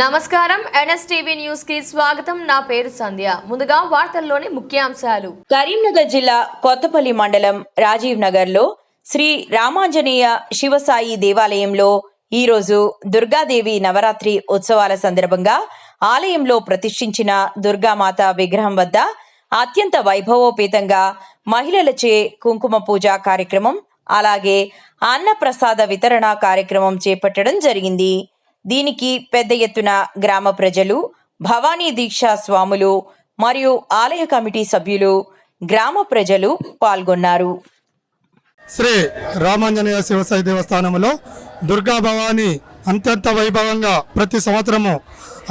నమస్కారం. ఎన్ఎస్టీవీ న్యూస్కి స్వాగతం. నా పేరు సంధ్య. ముందుగా వార్తల్లోని ముఖ్యాంశాలు. కరీంనగర్ జిల్లా కొత్తపల్లి మండలం రాజీవ్ నగర్లో శ్రీ రామాంజనేయ శివసాయి దేవాలయంలో ఈరోజు దుర్గాదేవి నవరాత్రి ఉత్సవాల సందర్భంగా ఆలయంలో ప్రతిష్ఠించిన దుర్గామాత విగ్రహం వద్ద అత్యంత వైభవోపేతంగా మహిళలచే కుంకుమ పూజ కార్యక్రమం అలాగే అన్నప్రసాద వితరణ కార్యక్రమం చేపట్టడం జరిగింది. దీనికి పెద్ద ఎత్తున గ్రామ ప్రజలు భవానీ దీక్షా స్వాములు మరియు ఆలయ కమిటీ సభ్యులు గ్రామ ప్రజలు పాల్గొన్నారు. శ్రీ రామాంజనేయ శివసాయి దేవస్థానంలో దుర్గా భవాని అత్యంత వైభవంగా ప్రతి సంవత్సరము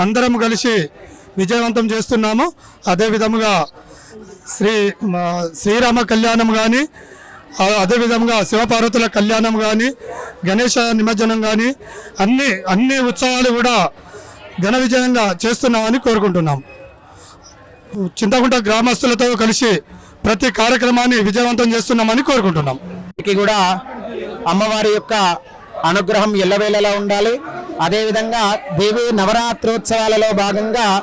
అందరం కలిసి విజయవంతం చేస్తున్నాము. అదే విధముగా శ్రీ మా శ్రీరామ కళ్యాణం కానీ అదేవిధంగా శివపార్వతుల కళ్యాణం కానీ గణేష నిమజ్జనం కానీ అన్ని అన్ని ఉత్సవాలు కూడా ఘన విజయంగా చేస్తున్నామని కోరుకుంటున్నాం. చింతకుంట గ్రామస్తులతో కలిసి ప్రతి కార్యక్రమాన్ని విజయవంతం చేస్తున్నామని కోరుకుంటున్నాం. కూడా అమ్మవారి యొక్క అనుగ్రహం ఎల్లవేళలా ఉండాలి. అదేవిధంగా దేవి నవరాత్రోత్సవాలలో భాగంగా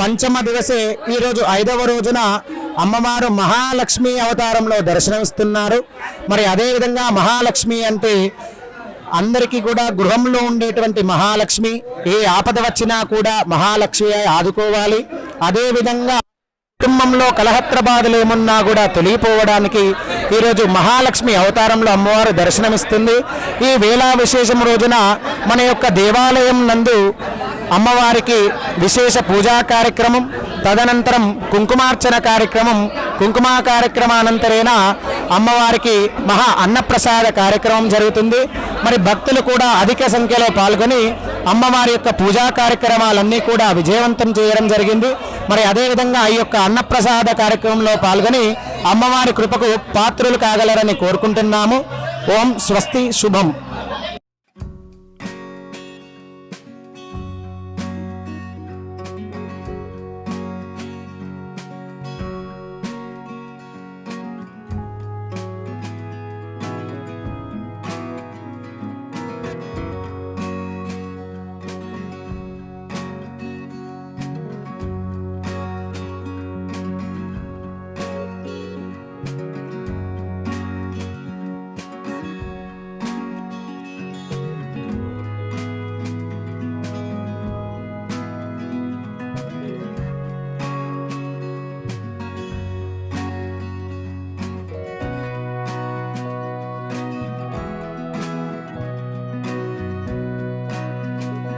పంచమ దివసే ఈరోజు ఐదవ రోజున అమ్మవారు మహాలక్ష్మి అవతారంలో దర్శనమిస్తున్నారు. మరి అదేవిధంగా మహాలక్ష్మి అంటే అందరికీ కూడా గృహంలో ఉండేటువంటి మహాలక్ష్మి. ఏ ఆపద వచ్చినా కూడా మహాలక్ష్మి ఆదుకోవాలి. అదేవిధంగా కుటుంబంలో కలహత్రబాధలు ఏమున్నా కూడా తెలియపోవడానికి ఈరోజు మహాలక్ష్మి అవతారంలో అమ్మవారు దర్శనమిస్తుంది. ఈ వేళా విశేషం రోజున మన యొక్క దేవాలయం నందు అమ్మవారికి విశేష పూజా కార్యక్రమం తదనంతరం కుంకుమార్చన కార్యక్రమం కుంకుమ కార్యక్రమానంతరేన అమ్మవారికి మహా అన్నప్రసాద కార్యక్రమం జరుగుతుంది. మరి భక్తులు కూడా అధిక సంఖ్యలో పాల్గొని అమ్మవారి యొక్క పూజా కార్యక్రమాలన్నీ కూడా విజయవంతం చేయడం జరిగింది. మరి అదేవిధంగా ఈ యొక్క అన్నప్రసాద కార్యక్రమంలో పాల్గొని అమ్మవారి కృపకు పాత్రులు కాగలరని కోరుకుంటున్నాము. ఓం స్వస్తి శుభం.